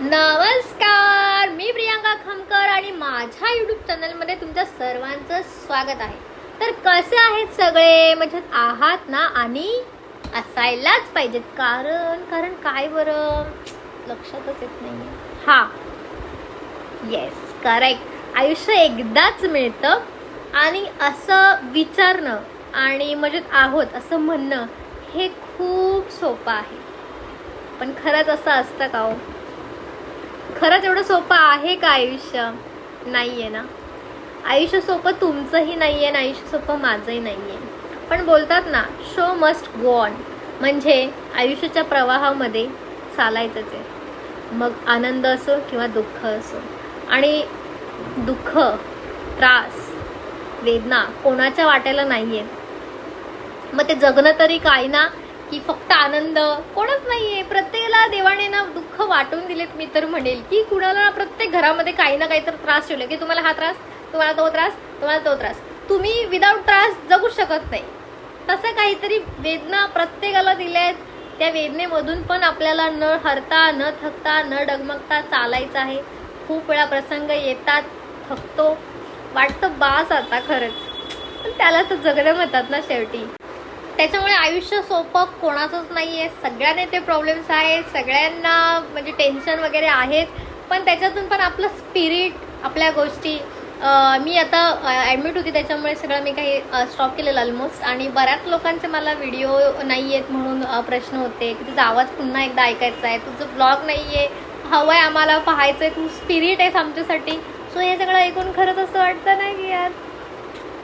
नमस्कार मी प्रियांका खमकर आणि माझ्या युट्यूब चॅनलमध्ये तुमच्या सर्वांचं स्वागत आहे. तर कसे आहेत सगळे? म्हणजे आहात ना? आणि असायलाच पाहिजेत. कारण कारण काय बरं? लक्षातच येत नाही हा. येस करेक्ट आयुष्य एकदाच मिळतं. आणि असं विचारणं आणि म्हणजे आहोत असं म्हणणं हे खूप सोपं आहे. पण खरंच असं असतं का हो? खरंच एवढं सोपं आहे का आयुष्य? नाही आहे ना. आयुष्य सोपं तुमचंही नाही आहे ना आयुष्य सोपं माझंही नाही आहे पण बोलतात ना शो मस्ट गो ऑन म्हणजे आयुष्याच्या प्रवाहामध्ये चालायचंच आहे. मग आनंद असो किंवा दुःख असो. आणि दुःख त्रास वेदना कोणाच्या वाट्याला नाही आहे मग ते जगणं तरी काय ना? की फक्त आनंद कोणच नाहीये. प्रत्येकाला देवाने ना दुःख वाटून दिलेत मी तर म्हणेल. की कुणाला ना प्रत्येक घरामध्ये काही ना काही तर त्रास ठेवले की तुम्हाला हा त्रास तुम्हाला तो त्रास तुम्हाला तो त्रास. तुम्ही विदाऊट त्रास जगू शकत नाही. तसं काहीतरी वेदना प्रत्येकाला दिल्या आहेत. त्या वेदनेमधून पण आपल्याला न हरता न थकता न डगमगता चालायचं आहे. खूप वेळा प्रसंग येतात थकतो. वाटतं बास आता खरंच. पण त्याला तर जगणं म्हणतात ना शेवटी. त्याच्यामुळे आयुष्य सोपं कोणाचंच नाही आहे सगळ्यांना ते प्रॉब्लेम्स आहेत सगळ्यांना म्हणजे टेन्शन वगैरे आहेत. पण त्याच्यातून पण आपलं स्पिरिट आपल्या गोष्टी मी आता ॲडमिट होती त्याच्यामुळे सगळं मी काही स्टॉप केलेलं ऑलमोस्ट आणि बऱ्याच लोकांचे मला व्हिडिओ नाही आहेत म्हणून प्रश्न होते की तुझा आवाज पुन्हा एकदा ऐकायचा आहे तुझं ब्लॉग नाही आहे हवं आहे आम्हाला पाहायचं आहे तू स्पिरिट आहेस आमच्यासाठी. सो हे सगळं ऐकून खरंच असं वाटतं ना की यार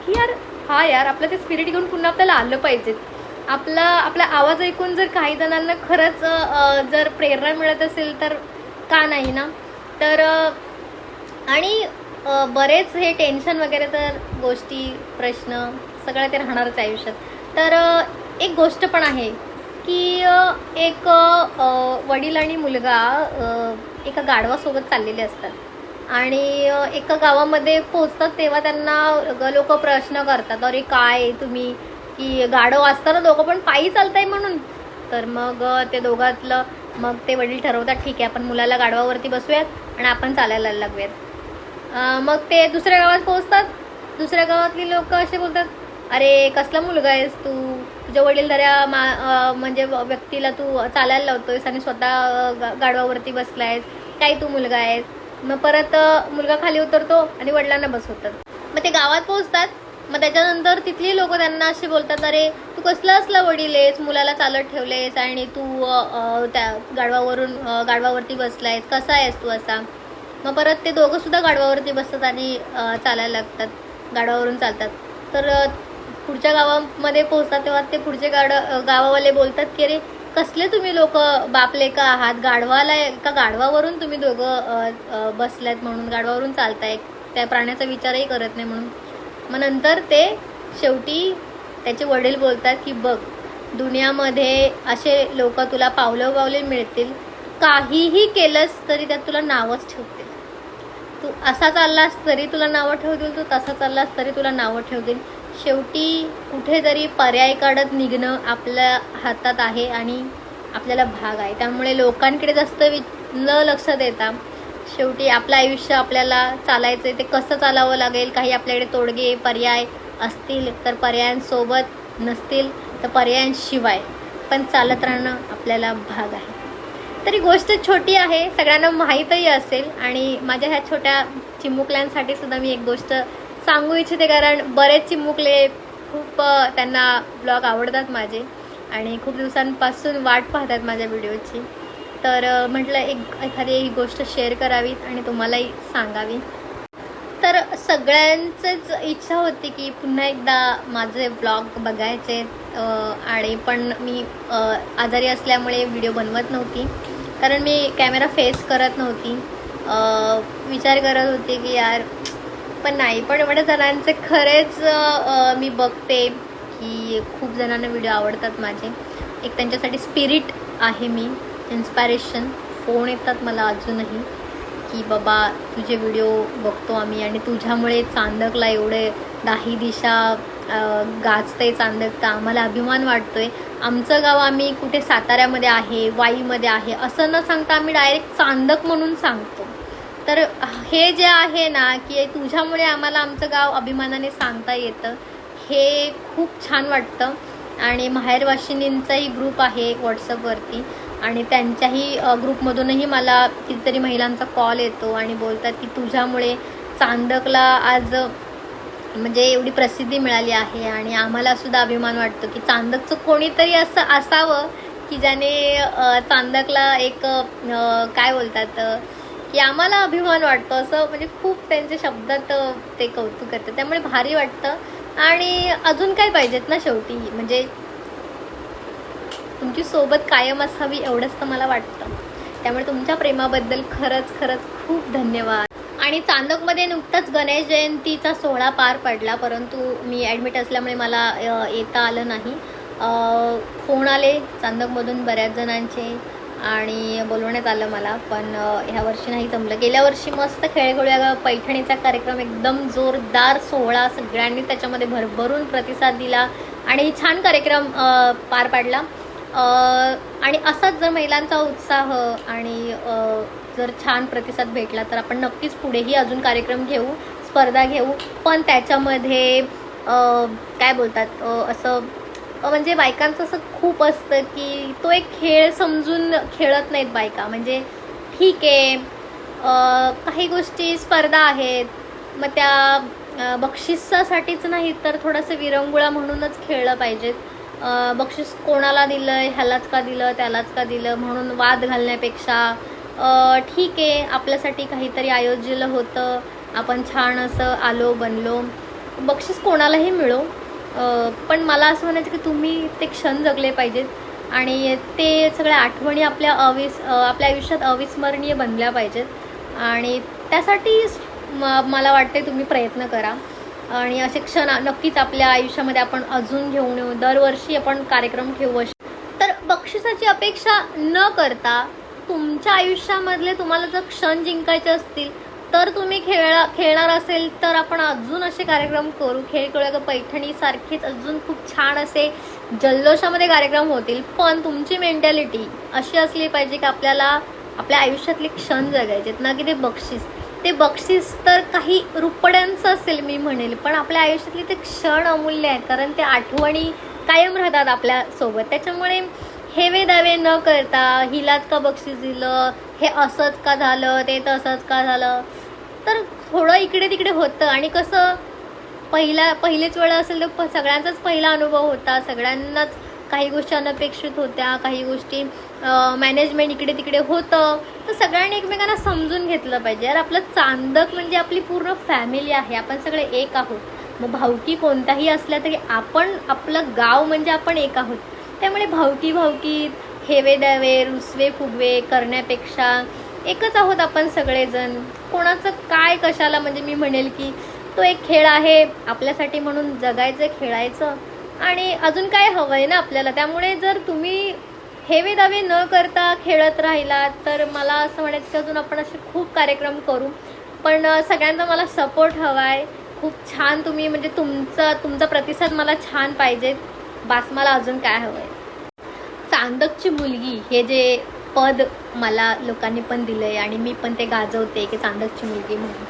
की यार हा यार आपलं ते स्पिरिट घेऊन पुन्हा आपल्याला आलं पाहिजे. आपला आपला आवाज ऐकून जर काही जणांना खरंच जर प्रेरणा मिळत असेल तर का नाही ना? तर आणि बरेच हे टेन्शन वगैरे तर गोष्टी प्रश्न सगळं ते राहणारच आयुष्यात. तर एक गोष्ट पण आहे की एक वडील आणि मुलगा एका गाढवासोबत चाललेले असतात. आणि एका गावामध्ये पोचतात तेव्हा त्यांना लोक प्रश्न करतात अरे काय तुम्ही? की गाढव असताना दोघं पण पायी चालताय म्हणून. तर मग ते दोघातलं मग ते वडील ठरवतात ठीक आहे आपण मुलाला गाढवावरती बसूयात आणि आपण चालायला लागूयात. मग ते दुसऱ्या गावात पोहोचतात. दुसऱ्या गावातली लोक असे बोलतात अरे कसला मुलगा आहेस तू? तुझ्या वडीलधाऱ्या मा म्हणजे व्यक्तीला तू चालायला लावतोयस आणि स्वतः गाडवावरती गा- गाढवावरती बसलायस. काय तू मुलगा आहेस? मग परत मुलगा खाली उतरतो आणि वडिलांना बसवतात मग ते गावात पोहोचतात. मग त्याच्यानंतर तिथली लोक त्यांना असे बोलतात अरे तू कसला असला वडील आहेस मुलाला चालत ठेवलेस आणि तू त्या गाढवावरून गाडवावरती बसलायस कसा आहेस तू असा? मग परत ते दोघं सुद्धा गाडवावरती बसतात आणि चालायला लागतात. गाढवावरून चालतात. तर पुढच्या गावामध्ये पोहोचतात तेव्हा ते पुढचे गाड गावावाले बोलतात की अरे कसले तुम्ही लोक बापले का आहात? गाढवाला का गाढवावरून तुम्ही दोघं बसल्यात म्हणून? गाढवावरून चालताय. त्या प्राण्याचा विचारही करत नाही म्हणून. मग नंतर ते शेवटी त्याचे वडील बोलतात की बघ दुनियामध्ये असे लोक तुला पावलं पावले मिळतील. काहीही केलंस तरी त्यात तुला नावच ठेवतील. तू असा चाललास तरी तुला नावं ठेवतील तू तसा चाललास तरी तुला नावं ठेवतील. शेवटी कुठेतरी पर्याय काढत निघणं आपल्या हातात आहे आणि आपल्याला भाग आहे. त्यामुळे लोकांकडे जास्त वि न लक्ष देता शेवटी आपलं आयुष्य आपल्याला चालायचं आहे ते कसं चालावं लागेल? काही आपल्याकडे तोडगे पर्याय असतील तर पर्यायांसोबत नसतील तर पर्यायांशिवाय पण चालत राहणं आपल्याला भाग आहे. तरी गोष्ट छोटी आहे. सगळ्यांना माहीतही असेल आणि माझ्या ह्या छोट्या चिमुकल्यांसाठी सुद्धा मी एक गोष्ट सांगू इच्छिते कारण बरेच चिमुकले खूप त्यांना ब्लॉग आवडतात माझे आणि खूप दिवसांपासून वाट पाहतात माझ्या व्हिडिओची तर म्हटलं एक एखादी ही गोष्ट शेअर करावीत आणि तुम्हालाही सांगावी. तर सगळ्यांचीच इच्छा होती की पुन्हा एकदा माझे ब्लॉग बघायचे आणि पण मी आजारी असल्यामुळे व्हिडिओ बनवत नव्हती. कारण मी कॅमेरा फेस करत नव्हती. विचार करत होते की यार पण नाही. पण एवढ्या जणांचे खरेच मी बघते की खूप जणांना व्हिडिओ आवडतात माझे. एक त्यांच्यासाठी स्पिरिट आहे मी इन्स्पायरेशन फोन येतात मला अजूनही की बाबा तुझे व्हिडिओ बघतो आम्ही आणि तुझ्यामुळे चांदकला एवढे दाही दिशा गाजतंय चांदक. तर आम्हाला अभिमान वाटतोय. आमचं गाव आम्ही कुठे साताऱ्यामध्ये आहे वाईमध्ये आहे असं न सांगता आम्ही डायरेक्ट चांदक म्हणून सांगतो. तर हे जे आहे ना की तुझ्यामुळे आम्हाला आमचं गाव अभिमानाने सांगता येतं. हे खूप छान वाटतं. आणि माहेरवाशिनींचाही ग्रुप आहे व्हॉट्सअपवरती आणि त्यांच्याही ग्रुपमधूनही मला कितीतरी महिलांचा कॉल येतो आणि बोलतात की तुझ्यामुळे चांदकला आज म्हणजे एवढी प्रसिद्धी मिळाली आहे. आणि आम्हाला सुद्धा अभिमान वाटतो की चांदकचं कोणीतरी असं असावं की ज्याने चांदकला एक काय बोलतात की आम्हाला अभिमान वाटतो असं म्हणजे खूप त्यांच्या शब्दात ते कौतुक करतात. त्यामुळे भारी वाटतं. आणि अजून काय पाहिजेत ना शेवटी? म्हणजे तुमची सोबत कायम असावी एवढंच तर मला वाटतं. त्यामुळे तुमच्या प्रेमाबद्दल खरंच खरंच खूप धन्यवाद. आणि चांदकमध्ये नुकताच गणेश जयंतीचा सोहळा पार पडला परंतु मी ॲडमिट असल्यामुळे मला येता आलं नाही. फोन आले चांदकमधून बऱ्याच जणांचे. आणि बोलवण्यात आलं मला. पण ह्या वर्षी नाही जमलं. गेल्या वर्षी मस्त खेळगोळ्या पैठणीचा कार्यक्रम एकदम जोरदार सोहळा. सगळ्यांनी त्याच्यामध्ये भरभरून प्रतिसाद दिला आणि छान कार्यक्रम पार पाडला. आणि असाच जर महिलांचा उत्साह आणि जर छान प्रतिसाद भेटला तर आपण नक्कीच पुढेही अजून कार्यक्रम घेऊ स्पर्धा घेऊ. पण त्याच्यामध्ये काय बोलतात असं म्हणजे बायकांचं असं खूप असतं की तो एक खेळ समजून खेळत नाहीत बायका. म्हणजे ठीक आहे काही गोष्टी स्पर्धा आहेत मग त्या बक्षिसासाठीच नाही तर थोडंसं विरंगुळा म्हणूनच खेळलं पाहिजेत. बक्षीस कोणाला दिलं ह्यालाच का दिलं त्यालाच का दिलं म्हणून वाद घालण्यापेक्षा ठीक आहे आपल्यासाठी काहीतरी आयोजलं होतं आपण छान असं आलो बनलो. बक्षीस कोणालाही मिळो. पण मला असं म्हणायचं की तुम्ही ते क्षण जगले पाहिजेत आणि ते सगळ्या आठवणी आपल्या अविस आपल्या आयुष्यात अविस्मरणीय बनल्या पाहिजेत. आणि त्यासाठी म मला वाटते तुम्ही प्रयत्न करा. आणि असे क्षण नक्कीच आपल्या आयुष्यामध्ये आपण अजून घेऊन येऊ. दरवर्षी आपण कार्यक्रम ठेवू असे तर बक्षिसाची अपेक्षा न करता तुमच्या आयुष्यामधले तुम्हाला जर क्षण जिंकायचे असतील तर तुम्ही खेळा खेळणार असेल तर आपण अजून असे कार्यक्रम करू. खेळ खेळ पैठणी सारखेच अजून खूप छान असे जल्लोषामध्ये कार्यक्रम होतील. पण तुमची मेंटॅलिटी अशी असली पाहिजे की आपल्याला आपल्या आयुष्यातले क्षण जगायचे ना की ते बक्षीस. ते बक्षीस तर काही रुपड्यांचं असेल मी म्हणेल. पण आपल्या आयुष्यातले ते क्षण अमूल्य आहेत. कारण ते आठवणी कायम राहतात आपल्यासोबत त्याच्यामुळे हेवे दावे न करता हिलाच का बक्षीस दिलं हे असंच का झालं ते तसंच का झालं तर थोडं इकडे तिकडे होतं. आणि कसं पहिला पहिलेच वेळ असेल तर प- सगळ्यांचाच पहिला अनुभव होता. सगळ्यांनाच काही गोष्टी अनपेक्षित होत्या काही गोष्टी मॅनेजमेंट इकडे तिकडे होतं. तर सगळ्यांनी एकमेकांना समजून घेतलं पाहिजे. यार आपलं चांदक म्हणजे आपली पूर्ण फॅमिली आहे. आपण सगळे एक आहोत. मग भावकी कोणताही असल्या तरी आपण आपलं गाव म्हणजे आपण एक आहोत. त्यामुळे भावकी भावकीत हेवे द्यावे रुसवे फुगवे करण्यापेक्षा एकच आहोत आपण सगळेजण. कोणाचं काय कशाला म्हणजे मी म्हणेल की तो एक खेळ आहे आपल्यासाठी म्हणून जगायचं खेळायचं. आणि अजून काय हवं आहे ना आपल्याला? त्यामुळे जर तुम्ही हेवे दावे न करता खेळत राहिला तर मला असं म्हणायचं की अजून आपण असे खूप कार्यक्रम करू. पण सगळ्यांचा मला सपोर्ट हवा आहे खूप छान तुम्ही म्हणजे तुमचा तुमचा प्रतिसाद मला छान पाहिजे. बास मला अजून काय हवं आहे चांदकची मुलगी हे जे पद मला लोकांनी पण दिलं आहे आणि मी पण ते गाजवते की चांदकची मुलगी म्हणून.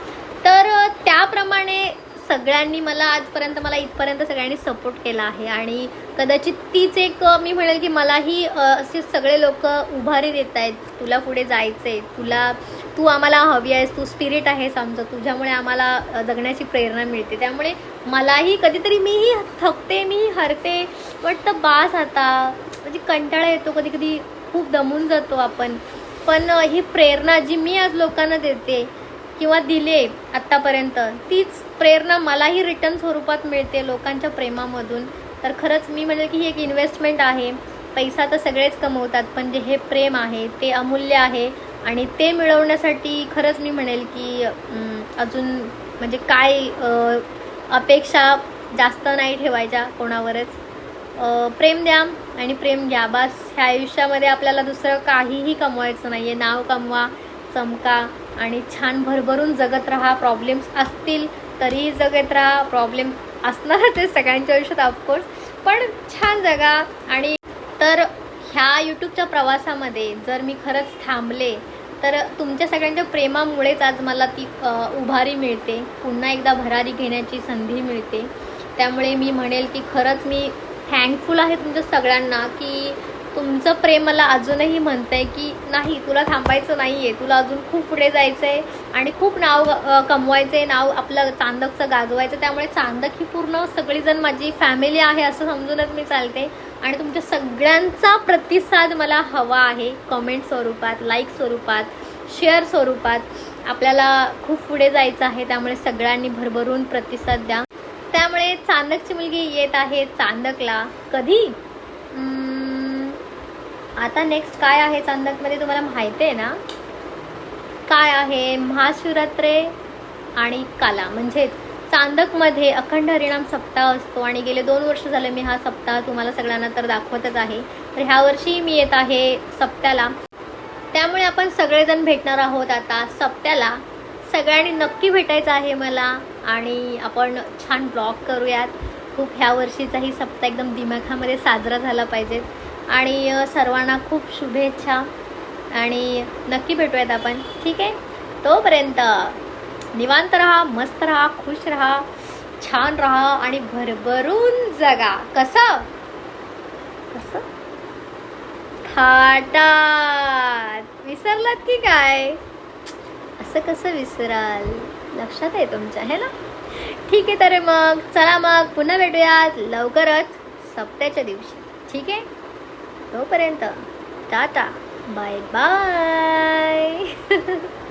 तर त्याप्रमाणे सगळ्यांनी मला आजपर्यंत मला इथपर्यंत सगळ्यांनी सपोर्ट केला आहे आणि कदाचित तीच एक मी म्हणेल की मलाही असे सगळे लोक उभारी देत आहेत. तुला पुढे जायचं आहे तुला तू आम्हाला हवी आहेस. तू स्पिरिट आहेस आमचं. तुझ्यामुळे आम्हाला जगण्याची प्रेरणा मिळते. त्यामुळे मलाही कधीतरी मीही थकते मीही हरते. वाटतं बास आता. म्हणजे कंटाळा येतो कधी कधी खूप दमून जातो आपण. पण ही प्रेरणा जी मी आज लोकांना देते किंवा दिले आत्तापर्यंत तीच प्रेरणा मलाही रिटर्न स्वरूपात मिळते लोकांच्या प्रेमामधून. तर खरंच मी म्हणजे की ही एक इन्व्हेस्टमेंट आहे. पैसा तर सगळेच कमवतात पण जे हे प्रेम आहे ते अमूल्य आहे आणि ते मिळवण्यासाठी खरंच मी म्हणेल की अजून म्हणजे काय अपेक्षा जास्त नाही ठेवायच्या कोणावरच. प्रेम द्या आणि प्रेम घ्या. बस ह्या आयुष्यामध्ये आपल्याला दुसरं काहीही कमवायचं नाही आहे नाव कमवा चमका आणि छान भरभरून जगत राहा. प्रॉब्लेम्स असतील तरीही जगत राहा. प्रॉब्लेम असणारच आहे सगळ्यांच्या आयुष्यात ऑफकोर्स पण छान जगा. आणि तर ह्या यूट्यूबच्या प्रवासामध्ये जर मी खरंच थांबले तर तुमच्या सगळ्यांच्या प्रेमामुळेच आज मला ती उभारी मिळते. पुन्हा एकदा भरारी घेण्याची संधी मिळते. त्यामुळे मी म्हणेल की खरंच मी थँकफुल आहे तुमच्या सगळ्यांना की तुमचं प्रेम मला अजूनही म्हणतंय की नाही तुला थांबायचं नाही आहे तुला अजून खूप पुढे जायचं आहे आणि खूप नाव कमवायचं आहे नाव आपलं चांदकचं गाजवायचं त्यामुळे चांदक ही पूर्ण सगळीजण माझी फॅमिली आहे असं समजूनच मी चालते. आणि तुमच्या सगळ्यांचा प्रतिसाद मला हवा आहे कमेंट स्वरूपात लाईक स्वरूपात शेअर स्वरूपात. आपल्याला खूप पुढे जायचं आहे त्यामुळे सगळ्यांनी भरभरून प्रतिसाद द्या. त्यामुळे चांदकची मुलगी येत आहे चांदकला. कधी? आता नेक्स्ट काय आहे चांदकमध्ये तुम्हाला माहिती आहे ना? काय आहे? महाशिवरात्रे आणि काला. म्हणजेच चांदकमध्ये अखंड हरिणाम सप्ताह असतो आणि गेले दोन वर्ष झाले मी हा सप्ताह तुम्हाला सगळ्यांना तर दाखवतच आहे. तर ह्या वर्षी मी येत आहे सप्त्याला. त्यामुळे आपण सगळेजण भेटणार आहोत आता सप्त्याला. सगळ्यांनी नक्की भेटायचं आहे मला आणि आपण छान ब्लॉग करूयात. खूप ह्या वर्षीचाही सप्ताह एकदम दिमाखामध्ये साजरा झाला पाहिजे. आणि सर्वांना खूप शुभेच्छा आणि नक्की भेटूयात आपण. ठीक आहे? तोपर्यंत निवांत राहा मस्त राहा खुश राहा छान राहा आणि भरभरून जगा. कसं? कसं? थाटात. विसरलात की काय? असं कसं विसराल? लक्षात आहे तुमच्या है ना? ठीक आहे तर मग. चला मग पुन्हा भेटूयात लवकरच सप्त्याच्या दिवशी. ठीक आहे? तोपर्यंत टाटा. Bye bye.